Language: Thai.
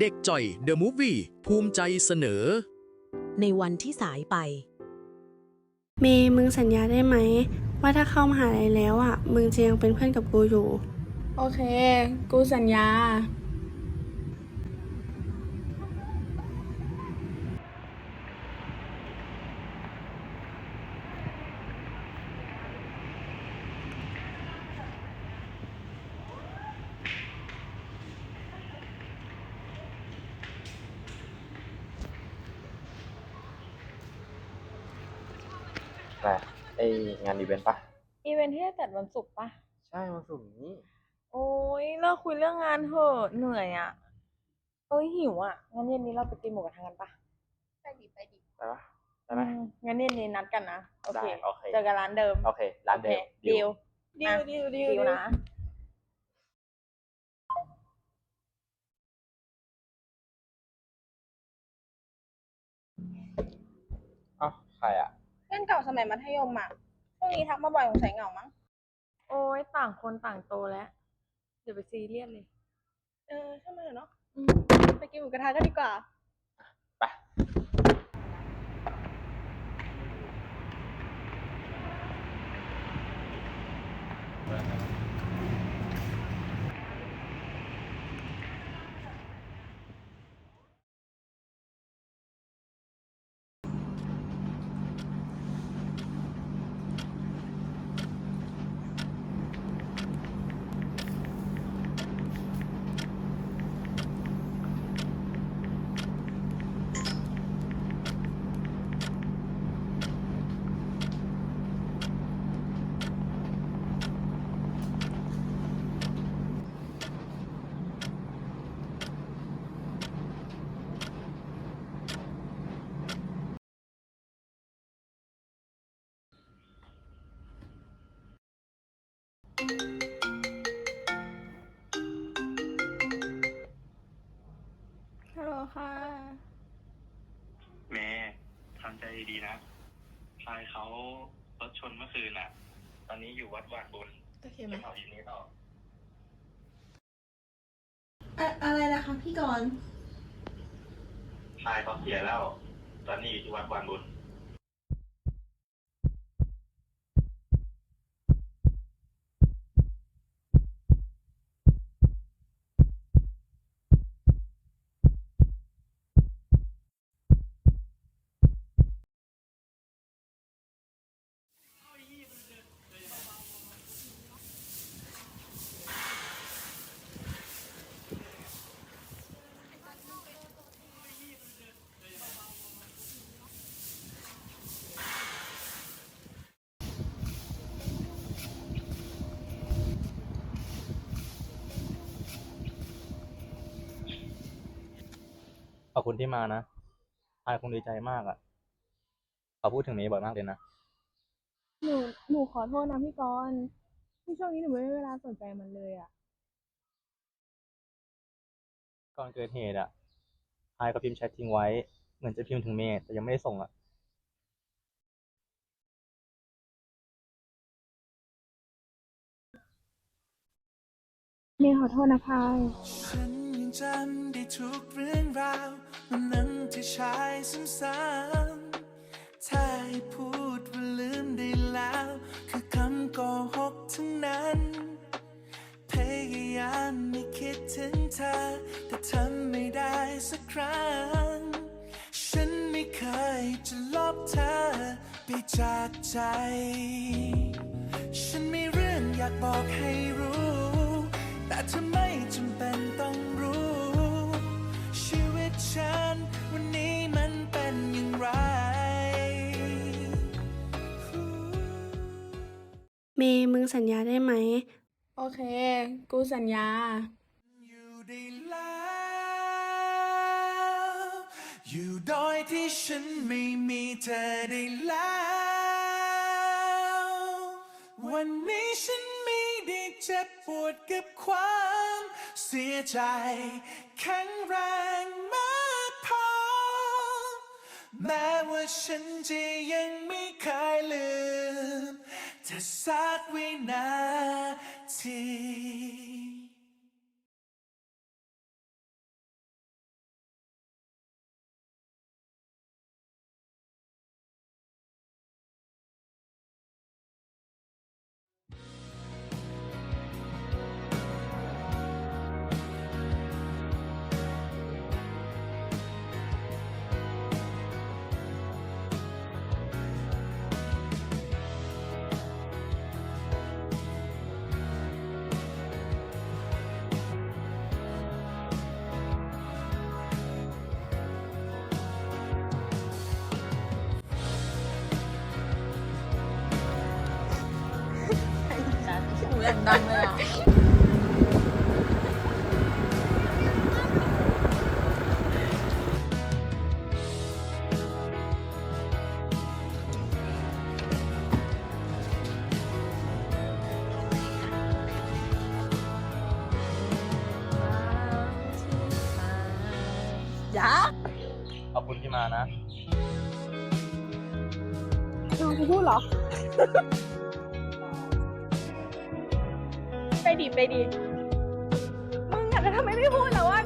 เด็กจ่อยเดอะมูฟวี่ภูมิใจเสนอ ในวันที่สายไป เมย์มึงสัญญาได้ไหม ว่าถ้าเข้ามหาลัยแล้วอะ มึงจะยังเป็นเพื่อนกับกูอยู่ โอเค กูสัญญา อะไรไองานอีเวนต์ปะอีเวนท์ที่จะจัดวันศุกร์ปะใช่วันศุกร์นี้ โอ้ยเลิกคุยเรื่องงานเถอะเหนื่อยอะ่ะเอ้ยหิวอะ่ะงั้นเย็นนี้เราไปกินหมูกระทะกันปะไปดิไปดิไปปะได้ไหมงั้นเย็นนี้นัดกันนะโอเคได้โอเค เจอกันร้านเดิมโอเคร้านเดิมโอคดีลดีลดิวดิวดิวนะ เอ้าใครอะเพื่อนเก่าสมัยมัธยมอะช่วงนี้ทักมาบ่อยสงสัยเหงามั้ง โอ้ยต่างคนต่างโตแล้วเดี๋ยวไปซีเรียสเลย เออช่างมันเถอะเนาะไปกินหมูกระทะกันดีกว่า ไป ดีๆนะพลายเขารถชนเมื่อคืนน่ะ ตอนนี้อยู่วัดหวานบุญโอเคไหมจะเผาอยู่นี้ต่ออะไรนะคะพี่กรณ์พลายเขาเสียแล้ว ตอนนี้อยู่ที่วัดหวานบุญ ข อบคุณที่มานะพายคงดีใจมากอะเขาพูดถึงเมย์บ่อยมากเลยนะหนูหนูขอโทษนะพี่กรณ์ที่ช่วงนี้หนูไม่มีเวลาสนใจมันเลยอะก่อนเกิดเหตุอะพายก็พิมพ์แชททิ้งไว้ เหมือนจะพิมพ์ถึงเมย์แต่ยังไม่ได้ส่งอะ เมย์ขอโทษนะพาย ฉันยัง จำได้ทุกเรื่องราววันนั้นที่ชายซ้ำๆถ้าให้พูดว่าลืมได้แล้ว คือคำโกหกทั้งนั้น พยายามไม่คิดถึงเธอ แต่ทำไม่ได้สักครั้ง ฉันไม่เคยจะลบเธอไปจากใจ ฉันมีเรื่องอยากบอกให้รู้ แต่เธอไม่จำเป็นต้อง เมย์มึงสัญญาได้ไหม โอเค กูสัญญา อยู่ได้แล้วอยู่โดยที่ฉันไม่มีเธอได้แล้ว วันนี้ฉันไม่ได้เจ็บปวดกับความเสียใจแข็งแรงมากพอแม้ว่าฉันจะ เธอสัก อย่างดังเลยอะยักษ์ขอบคุณที่มานะน้องกูพูดเหรอ ไปดิไปดิมึงอะแล้วทำไมไม่พูดเหรอว่า